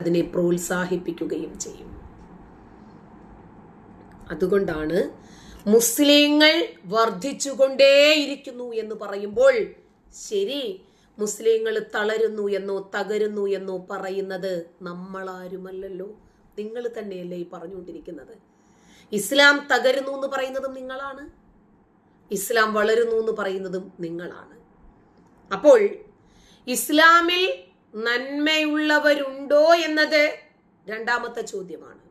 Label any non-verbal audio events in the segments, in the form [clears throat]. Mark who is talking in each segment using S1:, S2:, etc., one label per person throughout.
S1: അതിനെ പ്രോത്സാഹിപ്പിക്കുകയും ചെയ്യും. അതുകൊണ്ടാണ് മുസ്ലിങ്ങൾ വർദ്ധിച്ചുകൊണ്ടേയിരിക്കുന്നു എന്ന് പറയുമ്പോൾ ശരി മുസ്ലിങ്ങൾ തളരുന്നു എന്നോ തകരുന്നു എന്നോ പറയുന്നത് നമ്മളാരുമല്ലല്ലോ. നിങ്ങൾ തന്നെയല്ലേ ഈ പറഞ്ഞുകൊണ്ടിരിക്കുന്നത്. ഇസ്ലാം തകരുന്നു എന്ന് പറയുന്നതും നിങ്ങളാണ്. ഇസ്ലാം വളരുന്നു എന്ന് പറയുന്നതും നിങ്ങളാണ്. അപ്പോൾ ഇസ്ലാമിൽ നന്മയുള്ളവരുണ്ടോ എന്നത് രണ്ടാമത്തെ ചോദ്യമാണ്.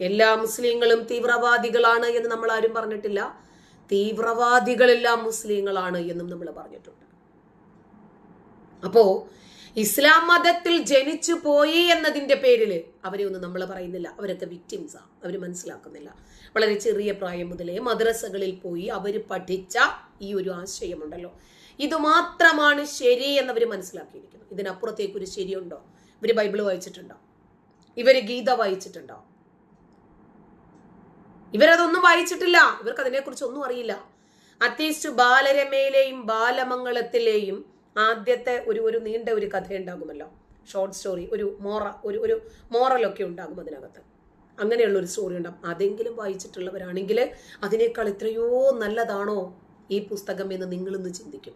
S1: എല്ലാ മുസ്ലിങ്ങളും തീവ്രവാദികളാണ് എന്ന് നമ്മൾ ആരും പറഞ്ഞിട്ടില്ല. തീവ്രവാദികളെല്ലാം മുസ്ലിങ്ങളാണ് എന്നും നമ്മൾ പറഞ്ഞിട്ടുണ്ട്. അപ്പോ ഇസ്ലാം മതത്തിൽ ജനിച്ചു പോയി എന്നതിന്റെ പേരിൽ അവരെ ഒന്നും നമ്മൾ പറയുന്നില്ല. അവരൊക്കെ ആണ് അവർ മനസ്സിലാക്കുന്നില്ല. വളരെ ചെറിയ പ്രായം മുതലേ മദ്രസകളിൽ പോയി അവർ പഠിച്ച ഈ ഒരു ആശയമുണ്ടല്ലോ. ഇത് മാത്രമാണ് ശരി എന്നവർ മനസ്സിലാക്കിയിരിക്കുന്നു ഇതിനപ്പുറത്തേക്ക് ഒരു ശരിയുണ്ടോ? ഇവർ ബൈബിൾ വായിച്ചിട്ടുണ്ടോ? ഇവർ ഗീത വായിച്ചിട്ടുണ്ടോ? ഇവരതൊന്നും വായിച്ചിട്ടില്ല. ഇവർക്ക് അതിനെക്കുറിച്ച് ഒന്നും അറിയില്ല. അറ്റ്ലീസ്റ്റ് ബാലരമയിലെയും ബാലമംഗളത്തിലെയും ആദ്യത്തെ ഒരു ഒരു നീണ്ട ഒരു കഥ ഉണ്ടാകുമല്ലോ. ഷോർട്ട് സ്റ്റോറി ഒരു മോറ ഒരു ഒരു മോറലൊക്കെ ഉണ്ടാകും അതിനകത്ത്. അങ്ങനെയുള്ള ഒരു സ്റ്റോറി ഉണ്ടാകും. അതെങ്കിലും വായിച്ചിട്ടുള്ളവരാണെങ്കിൽ അതിനേക്കാൾ എത്രയോ നല്ലതാണോ ഈ പുസ്തകം എന്ന് നിങ്ങളിന്ന് ചിന്തിക്കും.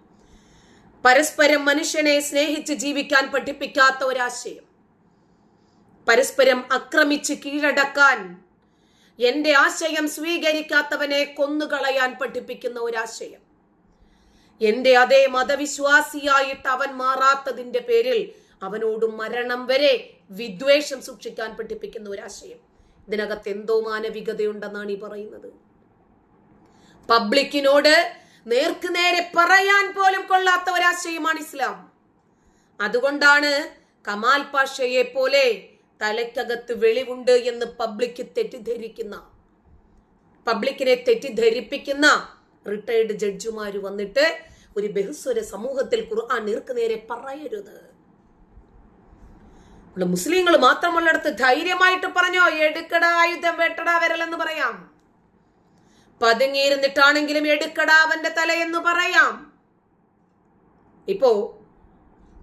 S1: പരസ്പരം മനുഷ്യനെ സ്നേഹിച്ച് ജീവിക്കാൻ പഠിപ്പിക്കാത്ത ഒരാശയം. പരസ്പരം ആക്രമിച്ച് കീഴടക്കാൻ എന്റെ ആശയം സ്വീകരിക്കാത്തവനെ കൊന്നുകളയാൻ പഠിപ്പിക്കുന്ന ഒരാശയം. എന്റെ അതേ മതവിശ്വാസിയായിട്ട് അവൻ മാറാത്തതിന്റെ പേരിൽ അവനോട് മരണം വരെ വിദ്വേഷം സൂക്ഷിക്കാൻ പഠിപ്പിക്കുന്ന ഒരാശയം. ഇതിനകത്ത് എന്തോ മാനവികതയുണ്ടെന്നാണ് ഈ പറയുന്നത്. പബ്ലിക്കിനോട് നേർക്കുനേരെ പറയാൻ പോലും കൊള്ളാത്ത ഒരാശയമാണ് ഇസ്ലാം. അതുകൊണ്ടാണ് കമാൽ പാഷയെ പോലെ തലയ്ക്കകത്ത് വെളിവുണ്ട് എന്ന് പബ്ലിക്ക് തെറ്റിദ്ധരിക്കുന്ന പബ്ലിക്കിനെ തെറ്റിദ്ധരിപ്പിക്കുന്ന റിട്ടയർഡ് ജഡ്ജിമാര് വന്നിട്ട് ഒരു ബഹുസ്വര സമൂഹത്തിൽ ഖുർആൻ നേരെ പറയരുത്. മുസ്ലിങ്ങൾ മാത്രമുള്ളിടത്ത് ധൈര്യമായിട്ട് പറഞ്ഞോ എടുക്കടാ ആയുധം വെട്ടടാ വിരലെന്ന് പറയാം. പതുങ്ങിയിരുന്നിട്ടാണെങ്കിലും എടുക്കടാ അവന്റെ തലയെന്ന് പറയാം. ഇപ്പോ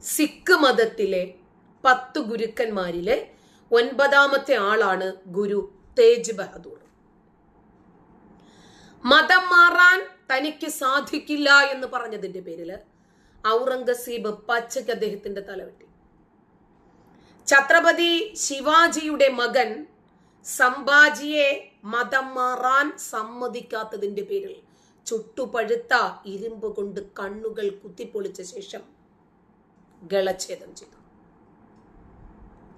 S1: സിഖ് മതത്തിലെ പത്ത് ഗുരുക്കന്മാരിലെ ഒൻപതാമത്തെ ആളാണ് ഗുരു തേജ് ബഹദൂർ. മതം മാറാൻ തനിക്ക് സാധിക്കില്ല എന്ന് പറഞ്ഞതിന്റെ പേരിൽ ഔറംഗസീബ് പച്ചയ്ക്ക് അദ്ദേഹത്തിന്റെ തലവെട്ടി ഛത്രപതി ശിവാജിയുടെ മകൻ സംഭാജിയെ മതം മാറാൻ സമ്മതിക്കാത്തതിന്റെ പേരിൽ ചുട്ടുപഴുത്ത ഇരുമ്പ് കൊണ്ട് കണ്ണുകൾ കുത്തിപ്പൊളിച്ച ശേഷം ഗളഛേദം ചെയ്തു.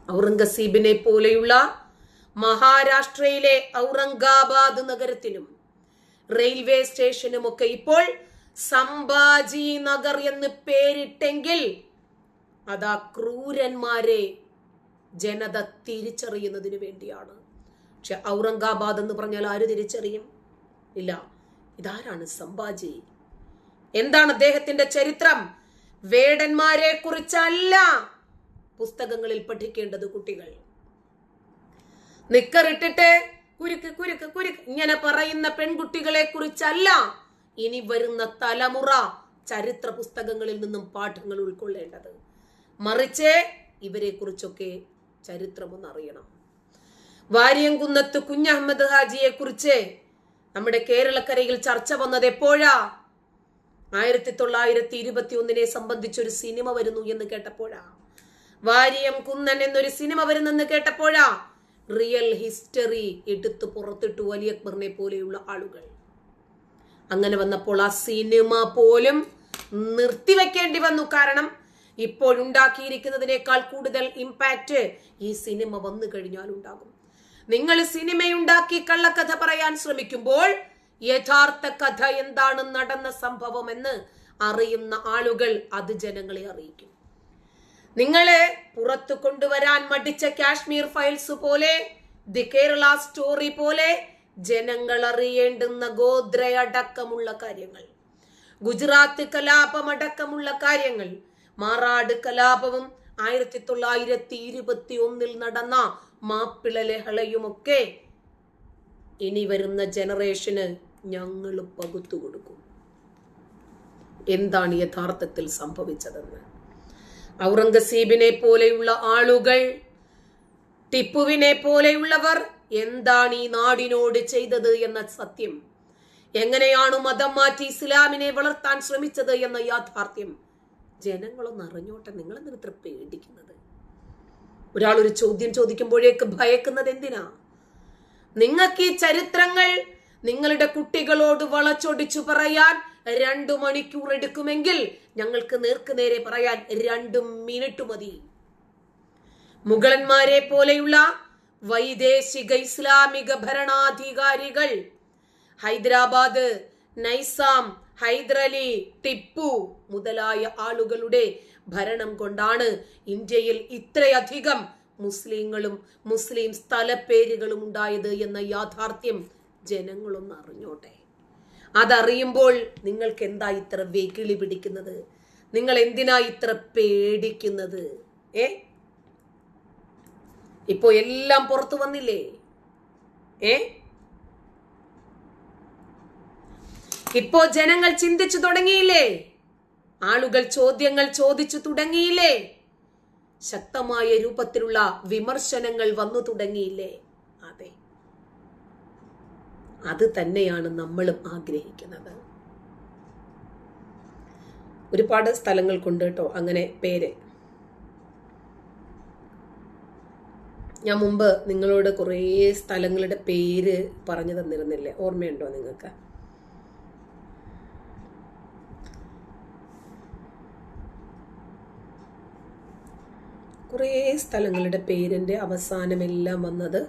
S1: ഔറംഗസീബിനെ പോലെയുള്ള മഹാരാഷ്ട്രയിലെ ഔറംഗാബാദ് നഗരത്തിലും റെയിൽവേ സ്റ്റേഷനുമൊക്കെ ഇപ്പോൾ സംഭാജി നഗർ എന്ന് പേരിട്ടെങ്കിൽ അതാ ക്രൂരന്മാരെ ജനത തിരിച്ചറിയുന്നതിന് വേണ്ടിയാണ് പക്ഷെ ഔറംഗാബാദ് എന്ന് പറഞ്ഞാൽ ആര് തിരിച്ചറിയും? ഇല്ല. ഇതാരാണ് സംഭാജി? എന്താണ് അദ്ദേഹത്തിന്റെ ചരിത്രം? വേടന്മാരെ കുറിച്ചല്ല പുസ്തകങ്ങളിൽ പഠിക്കേണ്ടത് കുട്ടികൾ. നിക്കറിട്ടിട്ട് കുരുക്ക് കുരുക്ക് കുരുക്ക്. ഇങ്ങനെ പറയുന്ന പെൺകുട്ടികളെ കുറിച്ചല്ല ഇനി വരുന്ന തലമുറ ചരിത്ര പുസ്തകങ്ങളിൽ നിന്നും പാഠങ്ങൾ ഉൾക്കൊള്ളേണ്ടത്. മറിച്ച് ഇവരെ കുറിച്ചൊക്കെ ചരിത്രമൊന്ന് അറിയണം വാര്യംകുന്നത്ത് കുഞ്ഞഹമ്മദ് ഹാജിയെ കുറിച്ച് നമ്മുടെ കേരളക്കരയിൽ ചർച്ച വന്നത് എപ്പോഴാ? ആയിരത്തി തൊള്ളായിരത്തി ഇരുപത്തി ഒന്നിനെ സംബന്ധിച്ചൊരു സിനിമ വരുന്നു എന്ന് കേട്ടപ്പോഴാ. വാര്യം കുന്നൻ എന്നൊരു സിനിമ വരുന്നെന്ന് കേട്ടപ്പോഴാ. റിയൽ ഹിസ്റ്ററി എടുത്തു പുറത്തിട്ടു വലിയ അക്ബറിനെ പോലെയുള്ള ആളുകൾ. അങ്ങനെ വന്നപ്പോൾ ആ സിനിമ പോലും നിർത്തിവെക്കേണ്ടി വന്നു. കാരണം ഇപ്പോഴുണ്ടാക്കിയിരിക്കുന്നതിനേക്കാൾ കൂടുതൽ ഇമ്പാക്റ്റ് ഈ സിനിമ വന്നു കഴിഞ്ഞാൽ ഉണ്ടാകും നിങ്ങൾ സിനിമയുണ്ടാക്കി കള്ളക്കഥ പറയാൻ ശ്രമിക്കുമ്പോൾ യഥാർത്ഥ കഥ എന്താണ് നടന്ന സംഭവം എന്ന് അറിയുന്ന ആളുകൾ അത് ജനങ്ങളെ അറിയിക്കും. നിങ്ങളെ പുറത്തു കൊണ്ടുവരാൻ മടിച്ച കാശ്മീർ ഫയൽസ് പോലെ ദി കേരള സ്റ്റോറി പോലെ ജനങ്ങൾ അറിയേണ്ടുന്ന ഗോദ്രയടക്കമുള്ള കാര്യങ്ങൾ ഗുജറാത്ത് കലാപമടക്കമുള്ള കാര്യങ്ങൾ മാറാട് കലാപവും ആയിരത്തി തൊള്ളായിരത്തി ഇരുപത്തി ഒന്നിൽ നടന്ന മാപ്പിള ലഹളയുമൊക്കെ ഇനി വരുന്ന ജനറേഷന് ഞങ്ങൾ പകുത്തു കൊടുക്കും. എന്താണ് യഥാർത്ഥത്തിൽ സംഭവിച്ചതെന്ന്? ഔറംഗസീബിനെ പോലെയുള്ള ആളുകൾ ടിപ്പുവിനെ പോലെയുള്ളവർ എന്താണ് ഈ നാടിനോട് ചെയ്തത് എന്ന സത്യം? എങ്ങനെയാണ് മതം മാറ്റി ഇസ്ലാമിനെ വളർത്താൻ ശ്രമിച്ചത് എന്ന യാഥാർത്ഥ്യം? ജനങ്ങളൊന്ന് അറിഞ്ഞോട്ടെ നിങ്ങൾ എന്തിന് ഇത്ര പേടിക്കുന്നത്? ഒരാൾ ഒരു ചോദ്യം ചോദിക്കുമ്പോഴേക്ക് ഭയക്കുന്നത് എന്തിനാ? നിങ്ങൾക്ക് ഈ ചരിത്രങ്ങൾ നിങ്ങളുടെ കുട്ടികളോട് വളച്ചൊടിച്ചു പറയാൻ രണ്ടു മണിക്കൂർ എടുക്കുമെങ്കിൽ ഞങ്ങൾക്ക് നേർക്ക് നേരെ പറയാൻ രണ്ടു മിനിറ്റ് മതി. മുഗളന്മാരെ പോലെയുള്ള വൈദേശിക ഇസ്ലാമിക ഭരണാധികാരികൾ ഹൈദരാബാദ് നൈസാം ഹൈദരലി ടിപ്പു മുതലായ ആളുകളുടെ ഭരണം കൊണ്ടാണ് ഇന്ത്യയിൽ ഇത്രയധികം മുസ്ലിങ്ങളും മുസ്ലിം സ്ഥലപ്പേരുകളും ഉണ്ടായത് എന്ന യാഥാർത്ഥ്യം ജനങ്ങളൊന്ന് അറിഞ്ഞോട്ടെ. അതറിയുമ്പോൾ നിങ്ങൾക്ക് എന്താ ഇത്ര വെകിളി പിടിക്കുന്നത്? നിങ്ങൾ എന്തിനാ ഇത്ര പേടിക്കുന്നത്? ഏ? ഇപ്പോ എല്ലാം പുറത്തു വന്നില്ലേ? ഏ? ഇപ്പോ ജനങ്ങൾ ചിന്തിച്ചു തുടങ്ങിയില്ലേ? ആളുകൾ ചോദ്യങ്ങൾ ചോദിച്ചു തുടങ്ങിയില്ലേ? ശക്തമായ രൂപത്തിലുള്ള വിമർശനങ്ങൾ വന്നു തുടങ്ങിയില്ലേ? അതെ. അത് തന്നെയാണ് നമ്മളും ആഗ്രഹിക്കുന്നത്. ഒരുപാട് സ്ഥലങ്ങൾ കൊണ്ട് കേട്ടോ അങ്ങനെ പേര്. ഞാൻ മുമ്പ് നിങ്ങളോട് കുറേ സ്ഥലങ്ങളുടെ പേര് പറഞ്ഞു തന്നിരുന്നില്ലേ? ഓർമ്മയുണ്ടോ നിങ്ങൾക്ക്? കുറേ സ്ഥലങ്ങളുടെ പേരിന്റെ അവസാനമെല്ലാം വന്നത്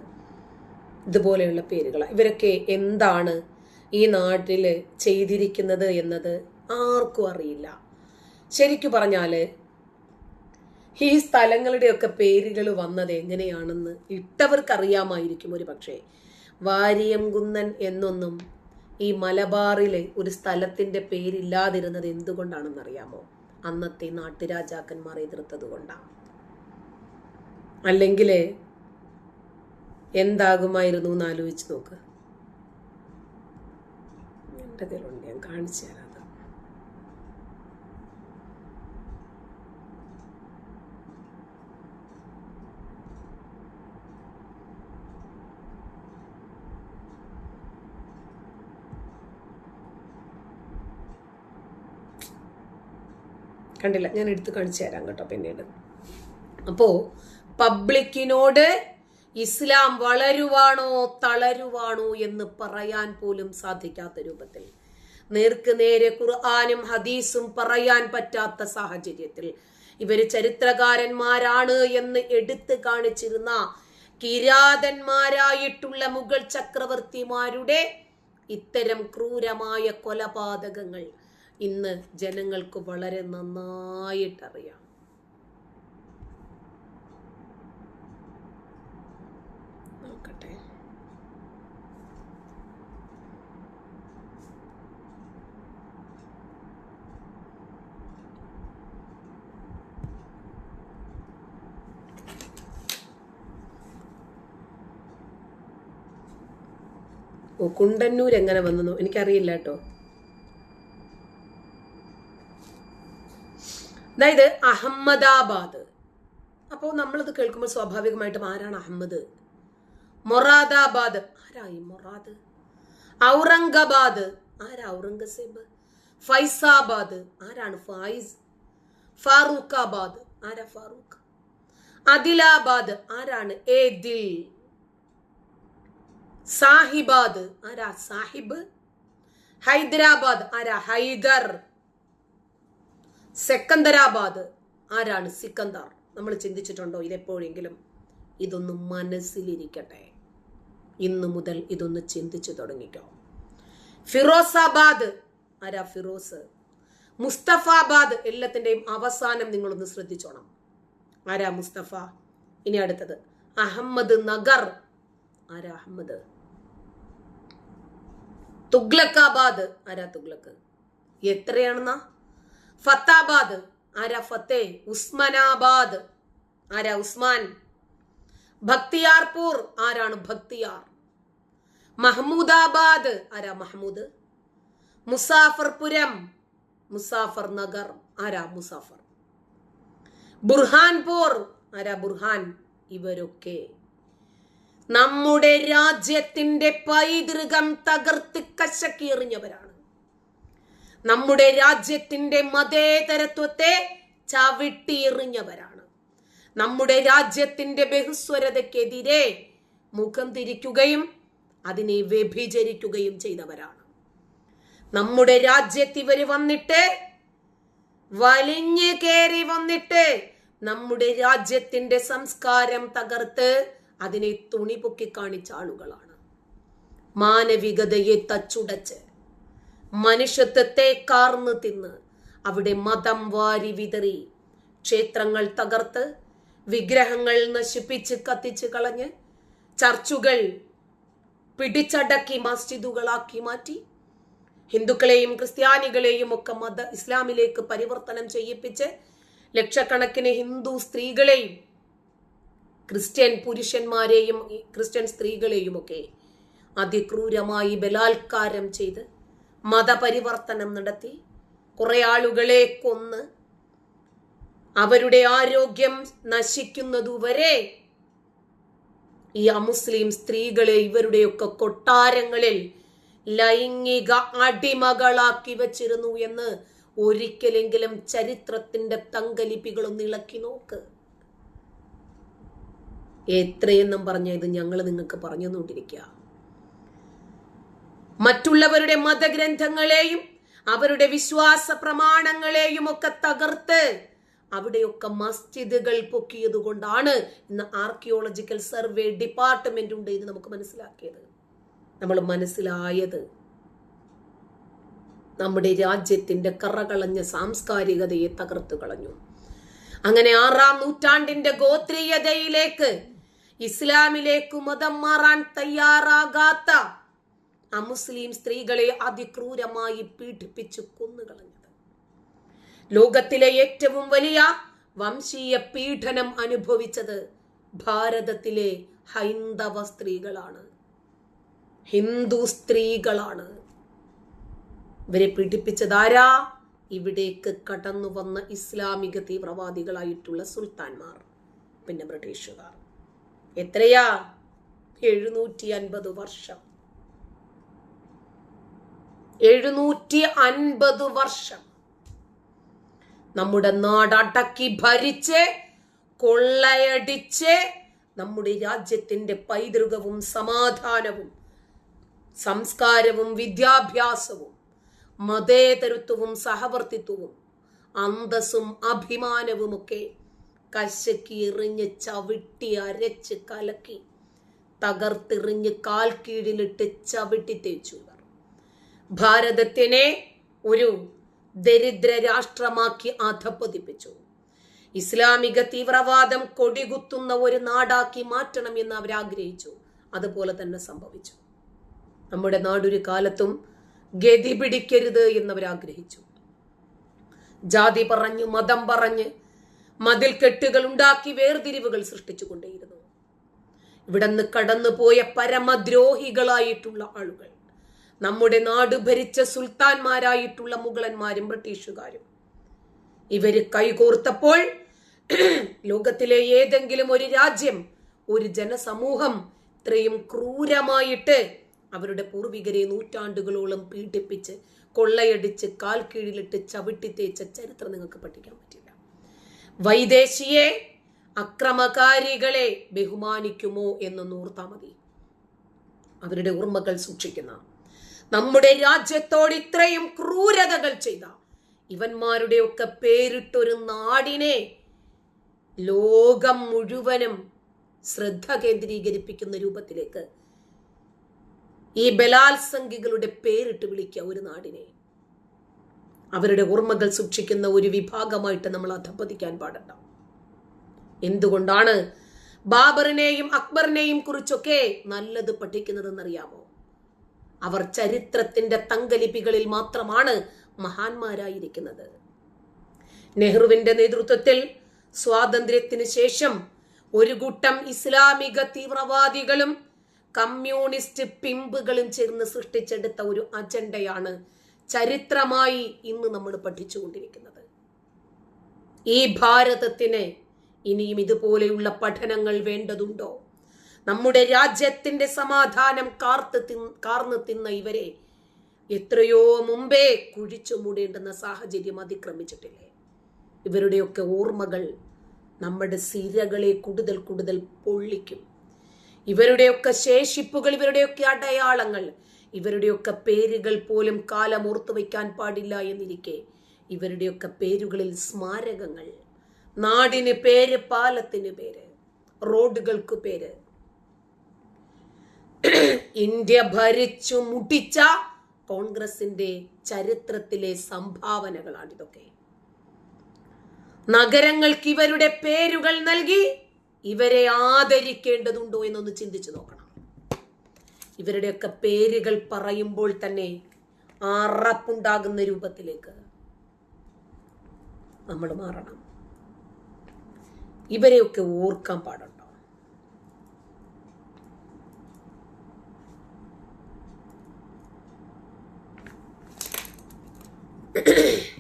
S1: ഇതുപോലെയുള്ള പേരുകളാണ് ഇവരൊക്കെ എന്താണ് ഈ നാട്ടിൽ ചെയ്തിരിക്കുന്നത് എന്നത് ആർക്കും അറിയില്ല. ശരിക്കു പറഞ്ഞാൽ ഈ സ്ഥലങ്ങളുടെയൊക്കെ പേരുകൾ വന്നത് എങ്ങനെയാണെന്ന് ഇട്ടവർക്കറിയാമായിരിക്കും ഒരു പക്ഷേ. വാരിയംകുന്നൻ എന്നൊന്നും ഈ മലബാറിലെ ഒരു സ്ഥലത്തിന്റെ പേരില്ലാതിരുന്നത് എന്തുകൊണ്ടാണെന്ന് അറിയാമോ അന്നത്തെ നാട്ടുരാജാക്കന്മാർ എതിർത്തത് കൊണ്ടാണ്. അല്ലെങ്കിൽ എന്താകുമായിരുന്നു എന്ന് ആലോചിച്ച് നോക്ക്. എന്റെ കയ്യിലുണ്ട് ഞാൻ കാണിച്ചു തരാം കണ്ടില്ല ഞാൻ എടുത്ത് കാണിച്ചു തരാം കേട്ടോ പിന്നീട്. അപ്പോ പബ്ലിക്കിനോട് ഇസ്ലാം വളരുവാണോ തളരുവാണോ എന്ന് പറയാൻ പോലും സാധിക്കാത്ത രൂപത്തിൽ നേർക്ക് നേരെ ഖുർആാനും ഹദീസും പറയാൻ പറ്റാത്ത സാഹചര്യത്തിൽ ഇവർ ചരിത്രകാരന്മാരാണ് എന്ന് എടുത്തു കാണിച്ചിരുന്ന കിരാതന്മാരായിട്ടുള്ള മുഗൾ ചക്രവർത്തിമാരുടെ ഇത്തരം ക്രൂരമായ കൊലപാതകങ്ങൾ ഇന്ന് ജനങ്ങൾക്ക് വളരെ നന്നായിട്ടറിയാം. കുണ്ടന്നൂർ എങ്ങനെ വന്നു എനിക്കറിയില്ല കേട്ടോ. അതായത് അഹമ്മദാബാദ്. അപ്പോൾ നമ്മളിത് കേൾക്കുമ്പോൾ സ്വാഭാവികമായിട്ടും ആരാണ് അഹമ്മദ്? മൊറാദാബാദ്. ആരായി മൊറാദ്? ഔറംഗബാദ്. ആരാ ഔറംഗസേബ്? ഫൈസാബാദ്. ആരാണ് ഫായിസ്? ഫാറൂഖാബാദ്. ആരാ ഫാറൂഖ്? അദിലാബാദ്. ആരാണ്? ഏദിൽ. സാഹിബാദ്. ആരാ? സാഹിബ്? ഹൈദരാബാദ്. ആരാ? ഹൈദർ. സെക്കന്ദരാബാദ്. ആരാണ് സിക്കന്ദർ? നമ്മൾ ചിന്തിച്ചിട്ടുണ്ടോ ഇതെപ്പോഴെങ്കിലും? ഇതൊന്ന് മനസ്സിലിരിക്കട്ടെ. ഇന്നു മുതൽ ഇതൊന്ന് ചിന്തിച്ചു തുടങ്ങിക്കോ. ഫിറോസാബാദ്. ആരാ ഫിറോസ്? മുസ്തഫാബാദ് എല്ലാത്തിന്റെയും അവസാനം നിങ്ങളൊന്ന് ശ്രദ്ധിച്ചോണം. ആരാ മുസ്തഫ? ഇനി അടുത്തത്. അഹമ്മദ് നഗർ. ആരാ അഹമ്മദ്? തുഗ്ലക്കാബാദ്. ആരാ തുഗ്ലക്ക്? എത്രയാണെന്നാ? ഫത്താബാദ്. ആരാ ഫത്തേ? ഉസ്മനാബാദ്. ആരാ ഉസ്മാൻ? ഭക്തിയാർപൂർ. ആരാണ് ഭക്തിയാർ? മഹ്മൂദാബാദ്. ആരാ മഹ്മൂദ്? മുസാഫർപുരം. മുസാഫർ നഗർ ആരാ മുസാഫർ? ബുർഹാൻപൂർ. ആരാ ബുർഹാൻ? ഇവരൊക്കെ. നമ്മുടെ രാജ്യത്തിന്റെ പൈതൃകം തകർത്ത് കശക്കി എറിഞ്ഞവരാണ് നമ്മുടെ രാജ്യത്തിന്റെ മതേതരത്വത്തെ ചവിട്ടി എറിഞ്ഞവരാണ് നമ്മുടെ രാജ്യത്തിന്റെ ബഹുസ്വരതയ്ക്കെതിരെ മുഖം തിരിക്കുകയും അതിനെ വ്യഭിചരിക്കുകയും ചെയ്തവരാണ്. നമ്മുടെ രാജ്യത്ത് ഇവർ വന്നിട്ട് വലിഞ്ഞു കയറി വന്നിട്ട് നമ്മുടെ രാജ്യത്തിന്റെ സംസ്കാരം തകർത്ത് അതിനെ തുണി പൊക്കി കാണിച്ച ആളുകളാണ്. മാനവികതയെ തച്ചുടച്ച് മനുഷ്യത്വത്തെ കാർന്ന് തിന്ന് അവിടെ മതം വാരി വിതറി ക്ഷേത്രങ്ങൾ തകർത്ത് വിഗ്രഹങ്ങൾ നശിപ്പിച്ച് കത്തിച്ച് കളഞ്ഞ് ചർച്ചുകൾ പിടിച്ചടക്കി മസ്ജിദുകളാക്കി മാറ്റി ഹിന്ദുക്കളെയും ക്രിസ്ത്യാനികളെയും ഒക്കെ മത ഇസ്ലാമിലേക്ക് പരിവർത്തനം ചെയ്യിപ്പിച്ച് ലക്ഷക്കണക്കിന് ഹിന്ദു സ്ത്രീകളെയും ക്രിസ്ത്യൻ പുരുഷന്മാരെയും ക്രിസ്ത്യൻ സ്ത്രീകളെയും ഒക്കെ അതിക്രൂരമായി ബലാത്കാരം ചെയ്ത് മതപരിവർത്തനം നടത്തി കുറെ ആളുകളെ കൊന്ന് അവരുടെ ആരോഗ്യം നശിക്കുന്നതുവരെ ഈ അമുസ്ലിം സ്ത്രീകളെ ഇവരുടെയൊക്കെ കൊട്ടാരങ്ങളിൽ ലൈംഗിക അടിമകളാക്കി വച്ചിരുന്നു എന്ന് ഒരിക്കലെങ്കിലും ചരിത്രത്തിന്റെ തങ്കലിപ്പികളൊന്നിളക്കി നോക്ക്. എത്രയെന്നും പറഞ്ഞ ഇത് ഞങ്ങൾ നിങ്ങൾക്ക് പറഞ്ഞു തന്നുകൊണ്ടിരിക്കുക മറ്റുള്ളവരുടെ മതഗ്രന്ഥങ്ങളെയും അവരുടെ വിശ്വാസ പ്രമാണങ്ങളെയും ഒക്കെ തകർത്ത് അവിടെയൊക്കെ മസ്ജിദുകൾ പൊക്കിയത് കൊണ്ടാണ് ഇന്ന് ആർക്കിയോളജിക്കൽ സർവേ ഡിപ്പാർട്ട്മെന്റ് ഉണ്ട് എന്ന് നമുക്ക് മനസ്സിലാക്കിയത്. നമ്മൾ മനസ്സിലായത് നമ്മുടെ രാജ്യത്തിന്റെ കറകളഞ്ഞ സാംസ്കാരികതയെ തകർത്തു കളഞ്ഞു. അങ്ങനെ ആറാം നൂറ്റാണ്ടിന്റെ ഗോത്രീയതയിലേക്ക് ഇസ്ലാമിലേക്ക് മതം മാറാൻ തയ്യാറാകാത്ത അമുസ്ലിം സ്ത്രീകളെ അതിക്രൂരമായി പീഡിപ്പിച്ചു കൊന്നുകളഞ്ഞത്. ലോകത്തിലെ ഏറ്റവും വലിയ വംശീയ പീഡനം അനുഭവിച്ചത് ഭാരതത്തിലെ ഹൈന്ദവ സ്ത്രീകളാണ്. ഹിന്ദു സ്ത്രീകളാണ്. ഇവരെ പീഡിപ്പിച്ചതാരാ ഇവിടേക്ക് കടന്നു വന്ന ഇസ്ലാമിക തീവ്രവാദികളായിട്ടുള്ള സുൽത്താൻമാർ പിന്നെ ബ്രിട്ടീഷുകാർ. എത്രയാ? എഴുന്നൂറ്റി അൻപത് വർഷം. എഴുന്നൂറ്റി അൻപത് വർഷം. നമ്മുടെ നാടടക്കി ഭരിച്ച് കൊള്ളയടിച്ച് നമ്മുടെ രാജ്യത്തിന്റെ പൈതൃകവും സമാധാനവും സംസ്കാരവും വിദ്യാഭ്യാസവും മതേതരത്വവും സഹവർത്തിത്വവും അന്തസ്സും അഭിമാനവുമൊക്കെ കശക്കി എറിഞ്ഞ് ചവിട്ടി അരച്ച് കലക്കി. തകർത്തെറിഞ്ഞ് കാൽ കീഴിലിട്ട് ചവിട്ടി തേച്ചു ഭാരതത്തിനെ ഒരു ദരിദ്ര രാഷ്ട്രമാക്കി അധപ്പതിപ്പിച്ചു ഇസ്ലാമിക തീവ്രവാദം കൊടികുത്തുന്ന ഒരു നാടാക്കി മാറ്റണം എന്ന് അവർ ആഗ്രഹിച്ചു. അതുപോലെ തന്നെ സംഭവിച്ചു. നമ്മുടെ നാടൊരു കാലത്തും ഗതി പിടിക്കരുത് എന്നവർ ആഗ്രഹിച്ചു. ജാതി പറഞ്ഞു മതം പറഞ്ഞ് മതിൽ കെട്ടുകൾ ഉണ്ടാക്കി വേർതിരിവുകൾ സൃഷ്ടിച്ചുകൊണ്ടേയിരുന്നു. ഇവിടുന്ന് കടന്നുപോയ പരമദ്രോഹികളായിട്ടുള്ള ആളുകൾ നമ്മുടെ നാട് ഭരിച്ച സുൽത്താൻമാരായിട്ടുള്ള മുഗളന്മാരും ബ്രിട്ടീഷുകാരും. ഇവർ കൈകോർത്തപ്പോൾ [clears throat] ലോകത്തിലെ ഏതെങ്കിലും ഒരു രാജ്യം ഒരു ജനസമൂഹം ഇത്രയും ക്രൂരമായിട്ട് അവരുടെ പൂർവികരെ നൂറ്റാണ്ടുകളോളം പീഡിപ്പിച്ച് കൊള്ളയടിച്ച് കാൽ കീഴിലിട്ട് ചവിട്ടി തേച്ച ചരിത്രം നിങ്ങൾക്ക് പഠിക്കാൻ പറ്റില്ല വൈദേശിയെ അക്രമകാരികളെ ബഹുമാനിക്കുമോ എന്ന് നൂർത്താ മതി. അവരുടെ ഓർമ്മകൾ സൂക്ഷിക്കുന്ന നമ്മുടെ രാജ്യത്തോട് ഇത്രയും ക്രൂരതകൾ ചെയ്ത ഇവന്മാരുടെയൊക്കെ പേരിട്ടൊരു നാടിനെ ലോകം മുഴുവനും ശ്രദ്ധ കേന്ദ്രീകരിപ്പിക്കുന്ന രൂപത്തിലേക്ക് ഈ ബലാത്സംഗികളുടെ പേരിട്ട് വിളിക്കുക ഒരു നാടിനെ. അവരുടെ ഓർമ്മകൾ സൂക്ഷിക്കുന്ന ഒരു വിഭാഗമായിട്ട് നമ്മൾ അധപ്പതിക്കാൻ പാടണ്ട എന്തുകൊണ്ടാണ് ബാബറിനെയും അക്ബറിനെയും കുറിച്ചൊക്കെ നല്ലത് പഠിക്കുന്നതെന്നറിയാമോ? അവർ ചരിത്രത്തിന്റെ തങ്കലിപികളിൽ മാത്രമാണ് മഹാന്മാരായിരിക്കുന്നത്. നെഹ്റുവിന്റെ നേതൃത്വത്തിൽ സ്വാതന്ത്ര്യത്തിന് ശേഷം ഒരു കൂട്ടം ഇസ്ലാമിക തീവ്രവാദികളും കമ്മ്യൂണിസ്റ്റ് പിമ്പുകളും ചേർന്ന് സൃഷ്ടിച്ചെടുത്ത ഒരു അജണ്ടയാണ് ചരിത്രമായി ഇന്ന് നമ്മൾ പഠിച്ചുകൊണ്ടിരിക്കുന്നത്. ഈ ഭാരതത്തിന് ഇനിയും ഇതുപോലെയുള്ള പഠനങ്ങൾ വേണ്ടതുണ്ടോ? നമ്മുടെ രാജ്യത്തിന്റെ സമാധാനം കാർത്ത് തി കാർന്ന് തിന്ന ഇവരെ എത്രയോ മുമ്പേ കുഴിച്ചു മൂടേണ്ടുന്ന സാഹചര്യം അതിക്രമിച്ചിട്ടില്ലേ? ഇവരുടെയൊക്കെ ഓർമ്മകൾ നമ്മുടെ സിരകളെ കൂടുതൽ കൂടുതൽ പൊള്ളിക്കും. ഇവരുടെയൊക്കെ ശേഷിപ്പുകൾ ഇവരുടെയൊക്കെ അടയാളങ്ങൾ ഇവരുടെയൊക്കെ പേരുകൾ പോലും കാലം ഓർത്തു വയ്ക്കാൻ പാടില്ല എന്നിരിക്കെ ഇവരുടെയൊക്കെ പേരുകളിൽ സ്മാരകങ്ങൾ. നാടിന് പേര് പാലത്തിന് പേര് റോഡുകൾക്ക് പേര്. ഇന്ത്യ ഭരിച്ചു മുട്ടിച്ച കോൺഗ്രസിന്റെ ചരിത്രത്തിലെ സംഭാവനകളാണ് ഇതൊക്കെ. നഗരങ്ങൾക്ക് ഇവരുടെ പേരുകൾ നൽകി ഇവരെ ആദരിക്കേണ്ടതുണ്ടോ എന്നൊന്ന് ചിന്തിച്ചു നോക്കണം. ഇവരുടെയൊക്കെ പേരുകൾ പറയുമ്പോൾ തന്നെ അറപ്പുണ്ടാകുന്ന രൂപത്തിലേക്ക് നമ്മൾ മാറണം. ഇവരെയൊക്കെ ഓർക്കാൻ പാടുണ്ടോ? [clears throat]